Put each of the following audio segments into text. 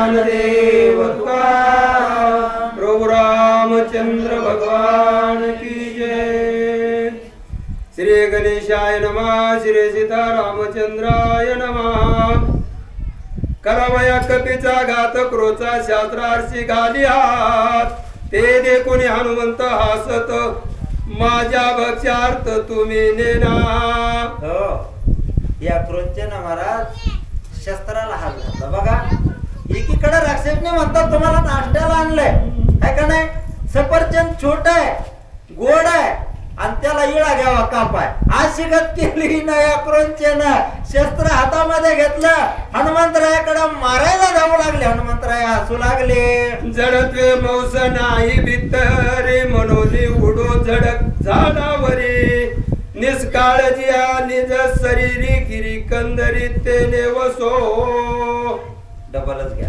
ज्ञानदेव तुकाराम प्रभु रामचंद्र भगवान की जय। श्री गणेशाय नमः श्री सीतारामचंद्राय नमः। करावया कपीचा घात क्रोचा शास्त्रार्शी घाली हात। ते देखून हनुमंत हासत माझ्या भक्ष्यार्थ तुम्ही नेना. हो या क्रोधचे महाराज शस्त्राला हात घातला. बघा एकीकडे राक्षसने म्हणतात तुम्हाला नाश्त्याला आणलंय. काय का नाही? सफरचंद छोट आहे गोड आहे आणि त्याला इळा घ्यावा कापाय अशी गत केली ना या शस्त्र हातामध्ये घेतलं हनुमंतरायाकडे मारायला जाऊ लागले. हनुमंतराय हसू लागले. जडत्वे मौस नाही भितरे मनोली उडो झडक झाडावरी. निष्काळजी निज शरीरी गिरी कंदरी तेने सो डबलच घ्या.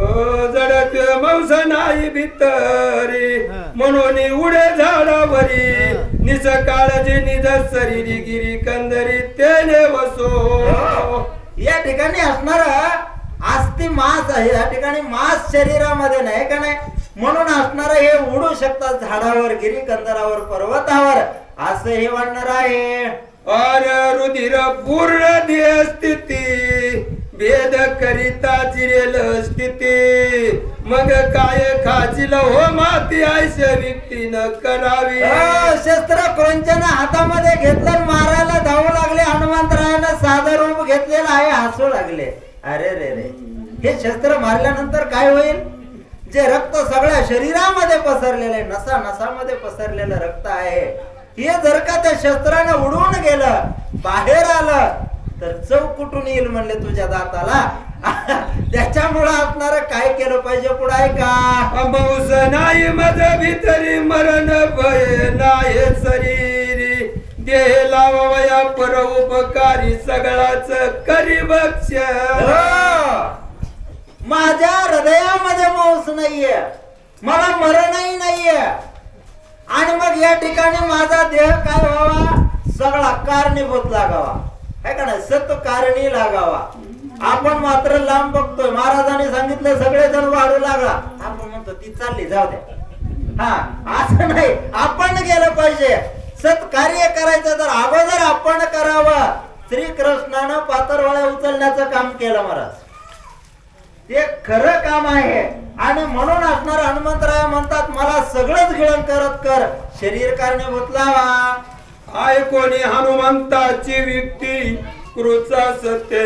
अ, जडत्वे मौस नाही भितरे. म्हणून उडे झाडावरी हा. निसकाळजी निज शरीरी गिरी कंदरी तेने वसो. या ठिकाणी असणार आस्ती मांस आहे. या ठिकाणी मांस शरीरामध्ये नाही का नाही? म्हणून असणार हे उडू शकतात झाडावर गिरी कंदरावर पर्वतावर. असं हे वाटणार आहे. और रुधिर पूर्ण देह स्थिती. भेद करिता चिरेल स्थिती. मग काय खाजील हो माती आयशे न करावी. शस्त्र प्रंचन हातामध्ये घेतलं मारायला धावू लागले. हनुमंतरायानं साधा रूप घेतलेलं आहे हसू लागले. अरे रे रे. हे शस्त्र मारल्यानंतर काय होईल? जे रक्त सगळ्या शरीरामध्ये पसरलेलं आहे नसा नसामध्ये पसरलेलं रक्त आहे. हे जर का त्या शस्त्रानं उडून गेलं बाहेर आलं तर चव कुठून येईल म्हणले तुझ्या दाताला? त्याच्यामुळं असणार काय केलं पाहिजे पुढे आहे का? मौस नाही मज भीतरी मरण भय नाही शरीरी देह लावया पर उपकारी सगळाच करी भक्ष हो. माझ्या हृदयामध्ये मांस नाहीये मला मरणही नाहीये. आणि मग या ठिकाणी माझा देह काय व्हावा? सगळा कारणीभूत लागावा. का नाही? सत कारणी लागावा. आपण मात्र लांब बघतोय. महाराजांनी सांगितलं सगळे जण वाढू लागला आपण म्हणतो ती चालली जाऊ द्या. हा असं नाही. आपण गेलं पाहिजे. सत्कार्य करायचं तर अगोदर आपण करावं. श्रीकृष्णानं पातरवाळ्या उचलण्याचं काम केलं महाराज. ते खरं काम आहे. आणि म्हणून असणार हनुमंतराय म्हणतात मला सगळंच गिळण करत कर. शरीर कारणीभूत लावा. आय कोणी हनुमंताची व्यक्ती कृचा सत्य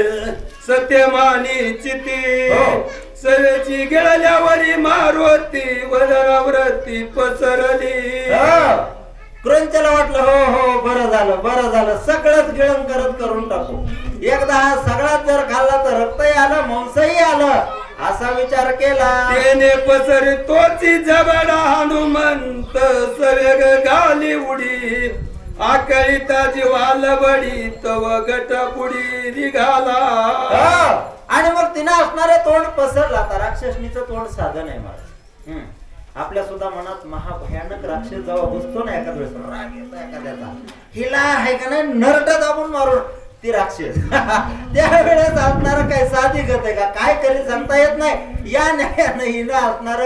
सत्यमानी चिती. हो. सवेची गिळल्यावरी मारुती वदनावरती पसरली. क्रंचला वाटलं हो हो बरं झालं बरं झालं. सगळंच गिळण करत करून टाकू. एकदा हा सगळाच जर खाल्ला तर रक्तही आलं मांसही आलं असा विचार केला. तेने पसर तोची जबडा हनुमंत सवेग गाली उडी. आकळीता जीवाल बडी तव गट पुडी निघाला. हो. आणि मग तिनं असणारे तोंड पसरला. आता राक्षसनीचं तोंड साधन आहे मला. आपल्या सुद्धा मनात महाभयानक राक्षस जेव्हा बसतो ना एखाद वेळेस राग येतो एखाद्याचा. हिला आहे का नाही नरट दाबून मारून. ती राक्षस. त्यावेळेस असणार काय साधी गत आहे का? काय करी सांगता येत नाही. या न्यायानं हिनं असणार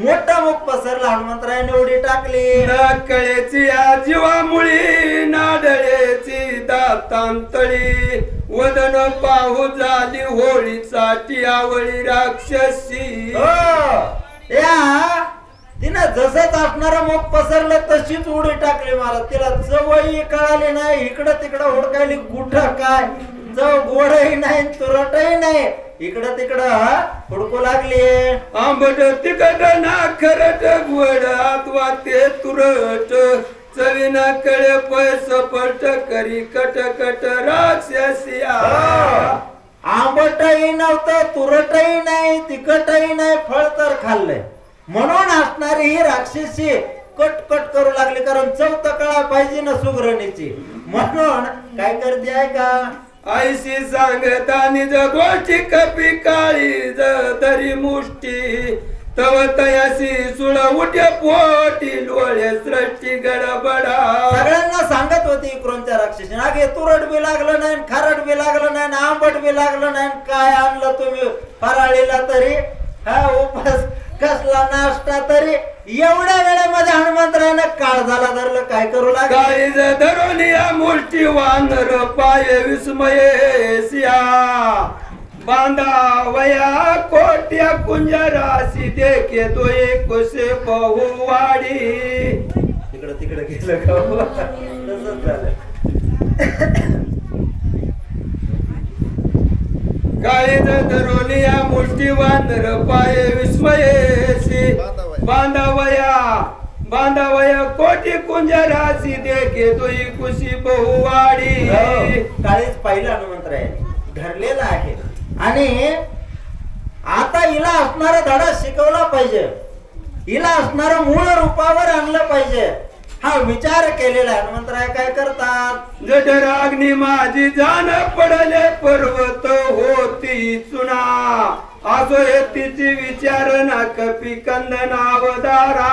मोठा मुख पसरला. हनुमंतरायाने उडी टाकली. कळेची जीवामुळी नाडळेची दातांतळी. वदन पाहू झाली होळीसाठी आवळी राक्षसी. हो. या जसंच असणारा मुख पसरलं तशीच उडी टाकली मला. तिला चवही कळाली नाही. इकडं तिकडं हुडकायली कुठं काय? चव गोडही नाही तुरटही नाही. इकडं तिकडं हा, हुडकू लागली. आंबट तिकट ना खरट गोड अथवा ते तुरट. चवीना कळे पैस पट करी कट कट राक्षसिया आंबटही नव्हतं तुरटही नाही तिखटही नाही फळ तर खाल्लंय. म्हणून असणारी ही राक्षसी कट कट करू लागली कारण चौथ कळा पाहिजे ना सुगरणीची म्हणून काय करते आहे का? आईशी सांगता निज गोष्टी कपी काळी ज दरी मुष्टी तव तयासी सुळ उठे पोटी लोळे सृष्टी गडबडा. सगळ्यांना सांगत होती इकडूनच्या राक्षसी अगे तुरट बी लागलं नाही खारट बी लागलं नाही आंबट बी लागलं नाही काय आणलं तुम्ही? फराळीला तरी? हा उपास नाश्ता तरी एवढ्या वेळेमध्ये हनुमंतरायानं काळ झाला धरलं काय करू लागले? काळीज धरून या मूर्ती वानर पाय विस्मये बांधा वया कोट्या कुंजरासी देखे तो कुसे बहुवाडी. तिकडं तिकडं गेलं का हो? तसंच झालं. काळीज धरून या मूर्ती वानर पाय विस्मयेसी बांधावया बांधावया कोटी कुंजराशी देखे तो कुशी बहुवाडी. हो, काळीच पाहिलं आहे धरलेला आहे. आणि आता हिला असणारा धडा शिकवला पाहिजे. हिला असणारं मूळ रूपावर आणलं पाहिजे. हा विचार केलेला. हनुमंतराय काय करतात? जठराग्नी माझी जाण पडले पर्वत होती चुना. असो हे तिची विचार ना कपी कंदनावदारा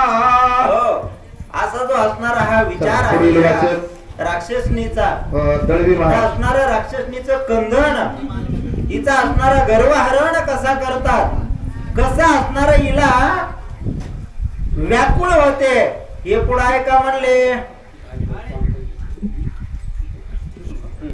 हो. असा जो असणारा हा विचार आहे. राक्षसनीचा. अ, दळवी त्या महाराज. असणाऱ्या राक्षसनीचं कंधन हिचा असणारा गर्वहरण कसा करतात? कसा असणारा हिला व्याकुळ होते? हे पुढं आहे का म्हणले?